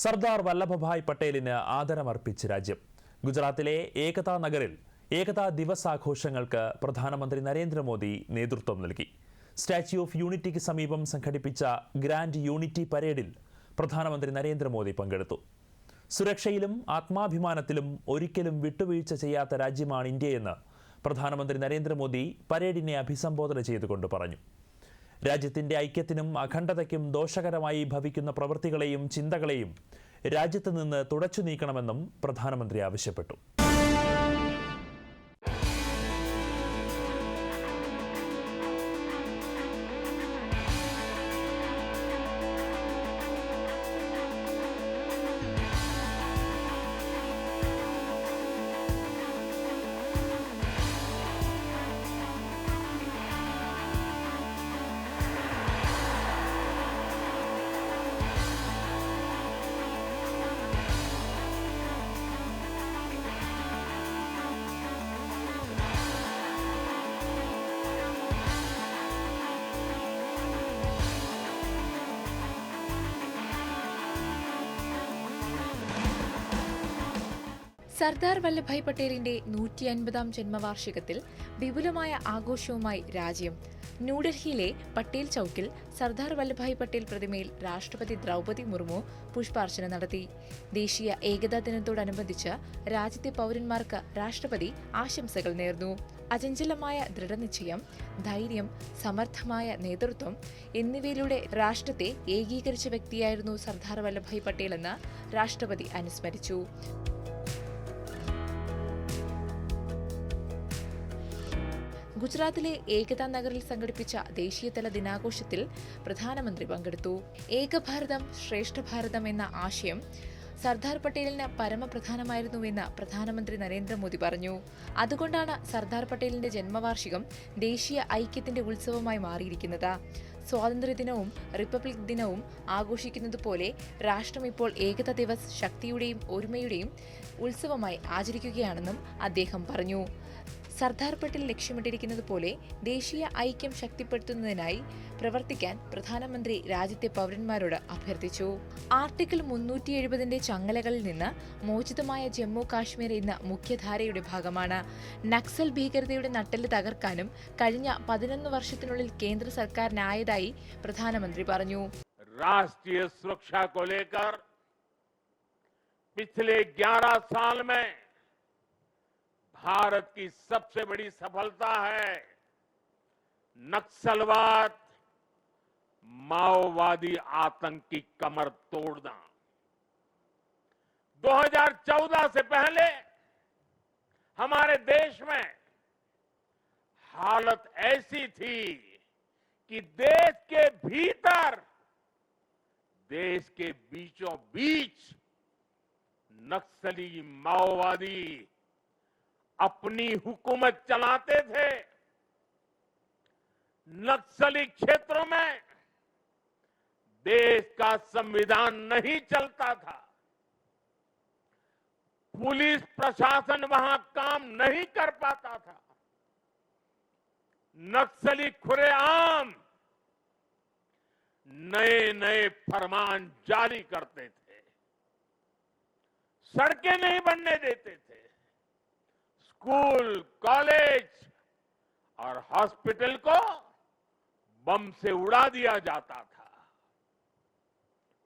സർദാർ വല്ലഭഭായ് പട്ടേലിന് ആദരമർപ്പിച്ച് രാജ്യം. ഗുജറാത്തിലെ ഏകതാ നഗറിൽ ഏകതാ ദിവസ് ആഘോഷങ്ങൾക്ക് പ്രധാനമന്ത്രി നരേന്ദ്രമോദി നേതൃത്വം നൽകി. സ്റ്റാച്യു ഓഫ് യൂണിറ്റിക്ക് സമീപം സംഘടിപ്പിച്ച ഗ്രാൻഡ് യൂണിറ്റി പരേഡിൽ പ്രധാനമന്ത്രി നരേന്ദ്രമോദി പങ്കെടുത്തു. സുരക്ഷയിലും ആത്മാഭിമാനത്തിലും ഒരിക്കലും വിട്ടുവീഴ്ച ചെയ്യാത്ത രാജ്യമാണ് ഇന്ത്യയെന്ന് പ്രധാനമന്ത്രി നരേന്ദ്രമോദി പരേഡിനെ അഭിസംബോധന ചെയ്തുകൊണ്ട് പറഞ്ഞു. രാജ്യത്തിന്റെ ഐക്യത്തിനും അഖണ്ഡതയ്ക്കും ദോഷകരമായി ഭവിക്കുന്ന പ്രവൃത്തികളെയും ചിന്തകളെയും രാജ്യത്ത് നിന്ന് തുടച്ചു നീക്കണമെന്നും പ്രധാനമന്ത്രി ആവശ്യപ്പെട്ടു. സർദാർ വല്ലഭായ് പട്ടേലിന്റെ നൂറ്റി അൻപതാം ജന്മവാർഷികത്തിൽ വിപുലമായ ആഘോഷവുമായി രാജ്യം. ന്യൂഡൽഹിയിലെ പട്ടേൽ ചൌക്കിൽ സർദാർ വല്ലഭായ് പട്ടേൽ പ്രതിമയിൽ രാഷ്ട്രപതി ദ്രൗപതി മുർമു പുഷ്പാർച്ചന നടത്തി. ദേശീയ ഏകതാ ദിനത്തോടനുബന്ധിച്ച് രാജ്യത്തെ പൗരന്മാർക്ക് രാഷ്ട്രപതി ആശംസകൾ നേർന്നു. അചഞ്ചലമായ ദൃഢനിശ്ചയം ധൈര്യം സമർത്ഥമായ നേതൃത്വം എന്നിവയിലൂടെ രാഷ്ട്രത്തെ ഏകീകരിച്ച വ്യക്തിയായിരുന്നു സർദാർ വല്ലഭായ് പട്ടേൽ എന്ന് രാഷ്ട്രപതി അനുസ്മരിച്ചു. ഗുജറാത്തിലെ ഏകതാ നഗറിൽ സംഘടിപ്പിച്ച ദേശീയതല ദിനാഘോഷത്തിൽ പ്രധാനമന്ത്രി പങ്കെടുത്തു. ഏകഭാരതം ശ്രേഷ്ഠ ഭാരതം എന്ന ആശയം സർദാർ പട്ടേലിന് പരമപ്രധാനമായിരുന്നുവെന്ന് പ്രധാനമന്ത്രി നരേന്ദ്രമോദി പറഞ്ഞു. അതുകൊണ്ടാണ് സർദാർ പട്ടേലിന്റെ ജന്മവാർഷികം ദേശീയ ഐക്യത്തിന്റെ ഉത്സവമായി മാറിയിരിക്കുന്നത്. സ്വാതന്ത്ര്യദിനവും റിപ്പബ്ലിക് ദിനവും ആഘോഷിക്കുന്നതുപോലെ രാഷ്ട്രം ഇപ്പോൾ ഏകതാ ദിവസ് ശക്തിയുടെയും ഒരുമയുടെയും ഉത്സവമായി ആചരിക്കുകയാണെന്നും അദ്ദേഹം പറഞ്ഞു. സർദാർ പട്ടേൽ ലക്ഷ്യമിട്ടിരിക്കുന്നത് പോലെ ദേശീയ ഐക്യം ശക്തിപ്പെടുത്തുന്നതിനായി പ്രവർത്തിക്കാൻ പ്രധാനമന്ത്രി രാജ്യത്തെ പൗരന്മാരോട് അഭ്യർത്ഥിച്ചു ആർട്ടിക്കിൾ മുന്നൂറ്റി എഴുപതിന്റെ ചങ്ങലകളിൽ നിന്ന് മോചിതമായ ജമ്മു കാശ്മീർ ഇന്ന് മുഖ്യധാരയുടെ ഭാഗമാണ് നക്സൽ ഭീകരതയുടെ നട്ടെല്ല് തകർക്കാനും കഴിഞ്ഞ പതിനൊന്ന് വർഷത്തിനുള്ളിൽ കേന്ദ്ര സർക്കാരിനായതായി പ്രധാനമന്ത്രി പറഞ്ഞു राष्ट्रीय सुरक्षा को लेकर पिछले 11 साल में भारत की सबसे बड़ी सफलता है नक्सलवाद, माओवादी आतंक की कमर तोड़ना। 2014 से पहले हमारे देश में हालत ऐसी थी कि देश के भीतर, देश के बीचों बीच नक्सली, माओवादी अपनी हुकूमत चलाते थे। नक्सली क्षेत्रों में देश का संविधान नहीं चलता था। पुलिस प्रशासन वहाँ काम नहीं कर पाता था। नक्सली खुलेआम नए नए फरमान जारी करते थे। सड़कें नहीं बनने देते थे। स्कूल कॉलेज और हॉस्पिटल को बम से उड़ा दिया जाता था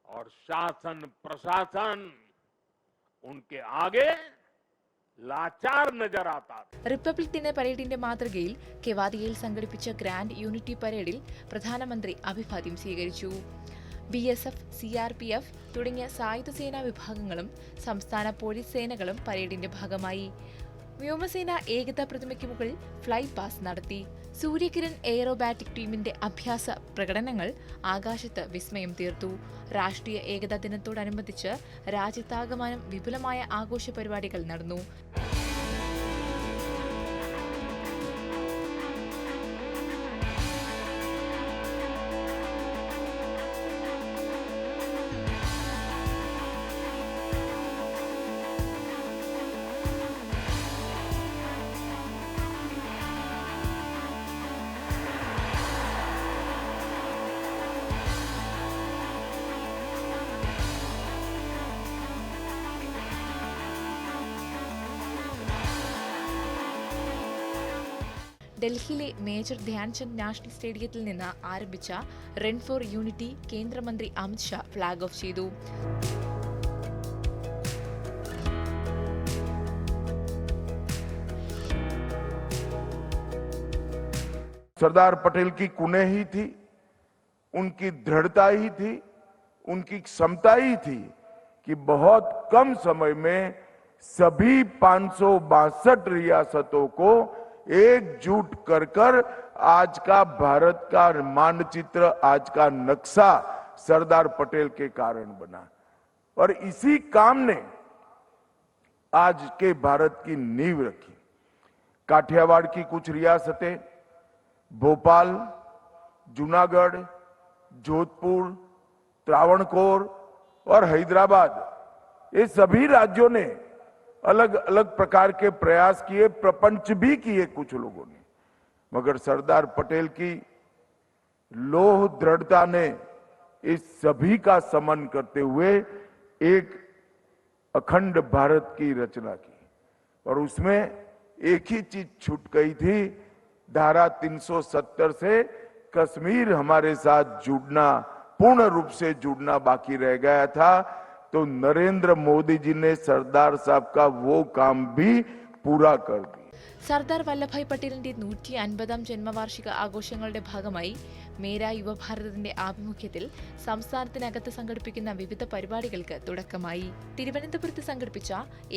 और शासन प्रशासन उनके आगे लाचार नजर आता था റിപ്പബ്ലിക് ദിന പരേഡിന്റെ മാതൃകയിൽ കെവാദിയയിൽ സംഘടിപ്പിച്ച ഗ്രാൻഡ് യൂണിറ്റി പരേഡിൽ പ്രധാനമന്ത്രി അഭിവാദ്യം സ്വീകരിച്ചു B S F C R P F തുടങ്ങിയ സായുധ സേനാ വിഭാഗങ്ങളും സംസ്ഥാന പോലീസ് സേനകളും പരേഡിന്റെ ഭാഗമായി വ്യോമസേന ഏകതാ പ്രതിമയ്ക്ക് മുകളിൽ ഫ്ലൈ പാസ് നടത്തി. സൂര്യകിരൺ എയറോബാറ്റിക് ടീമിന്റെ അഭ്യാസ പ്രകടനങ്ങൾ ആകാശത്ത് വിസ്മയം തീർത്തു. രാഷ്ട്രീയ ഏകതാ ദിനത്തോടനുബന്ധിച്ച് രാജ്യത്താകമാനം വിപുലമായ ആഘോഷ പരിപാടികൾ നടന്നു. ഡൽഹിയിലെ മേജർ ധ്യാൻചന്ദ് നാഷണൽ സ്റ്റേഡിയത്തിൽ നിന്ന് ആരംഭിച്ച റൺ ഫോർ യൂണിറ്റി കേന്ദ്രമന്ത്രി അമിത് ഷാ ഫ്ളാഗ് ഓഫ് ചെയ്തു सरदार पटेल की कुने ही थी उनकी दृढ़ता ही थी उनकी क्षमता ही थी कि बहुत कम समय में सभी पांच रियासतों को एकजुट कर कर आज का भारत का मानचित्र, आज का नक्शा सरदार पटेल के कारण बना। और इसी काम ने आज के भारत की नींव रखी। काठियावाड़ की कुछ रियासतें, भोपाल, जूनागढ़, जोधपुर, त्रावणकोर और हैदराबाद, ये सभी राज्यों ने अलग अलग प्रकार के प्रयास किए, प्रपंच भी किए कुछ लोगों ने। मगर सरदार पटेल की लोह दृढ़ता ने इस सभी का समन करते हुए एक अखंड भारत की रचना की। और उसमें एक ही चीज़ छूट गई थी, धारा 370 से कश्मीर हमारे साथ जुड़ना, पूर्ण रूप से जुड़ना बाकी रह गया था। तो नरेंद्र मोदी जी ने सरदार साहब का वो काम भी पूरा कर दिया സർദാർ വല്ലഭായ് പട്ടേലിന്റെ നൂറ്റി അൻപതാം ജന്മവാർഷിക ആഘോഷങ്ങളുടെ ഭാഗമായി മേര യുവഭാരതത്തിന്റെ ആഭിമുഖ്യത്തിൽ സംസ്ഥാനത്തിനകത്ത് സംഘടിപ്പിക്കുന്ന വിവിധ പരിപാടികൾക്ക് തുടക്കമായി തിരുവനന്തപുരത്ത് സംഘടിപ്പിച്ച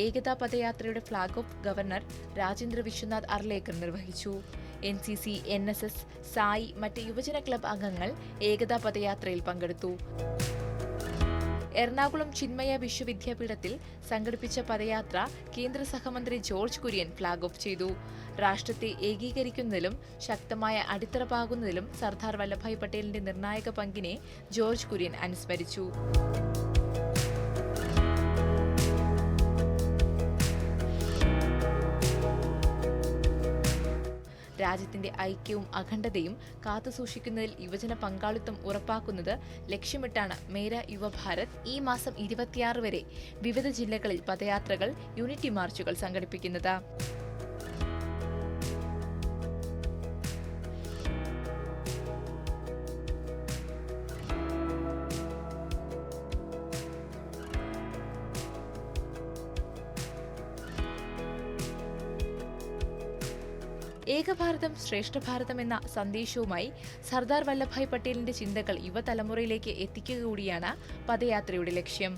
ഏകതാ പദയാത്രയുടെ flag off governor Rajendra Vishwanath Arlekar നിർവഹിച്ചു N C C N S S SAI മറ്റ് യുവജന ക്ലബ് അംഗങ്ങൾ ഏകതാ പദയാത്രയിൽ പങ്കെടുത്തു എറണാകുളം ചിന്മയ വിശ്വവിദ്യാപീഠത്തിൽ സംഘടിപ്പിച്ച പദയാത്ര കേന്ദ്ര സഹമന്ത്രി ജോർജ് കുര്യൻ ഫ്ളാഗ് ഓഫ് ചെയ്തു. രാഷ്ട്രത്തെ ഏകീകരിക്കുന്നതിലും ശക്തമായ അടിത്തറ പാകുന്നതിലും സർദാർ വല്ലഭായ് പട്ടേലിന്റെ നിർണായക പങ്കിനെ ജോർജ് കുര്യൻ അനുസ്മരിച്ചു. രാജ്യത്തിന്റെ ഐക്യവും അഖണ്ഡതയും കാത്തുസൂക്ഷിക്കുന്നതിൽ യുവജന പങ്കാളിത്തം ഉറപ്പാക്കുന്നത് ലക്ഷ്യമിട്ടാണ് മേര യുവഭാരത് ഈ മാസം ഇരുപത്തിയാറ് വരെ വിവിധ ജില്ലകളിൽ പദയാത്രകൾ യൂണിറ്റി മാർച്ചുകൾ സംഘടിപ്പിക്കുന്നത്. ഏകഭാരതം ശ്രേഷ്ഠഭാരതം എന്ന സന്ദേശവുമായി സർദാർ വല്ലഭായ് പട്ടേലിന്റെ ചിന്തകൾ യുവതലമുറയിലേക്ക് എത്തിക്കുക കൂടിയാണ് പദയാത്രയുടെ ലക്ഷ്യം.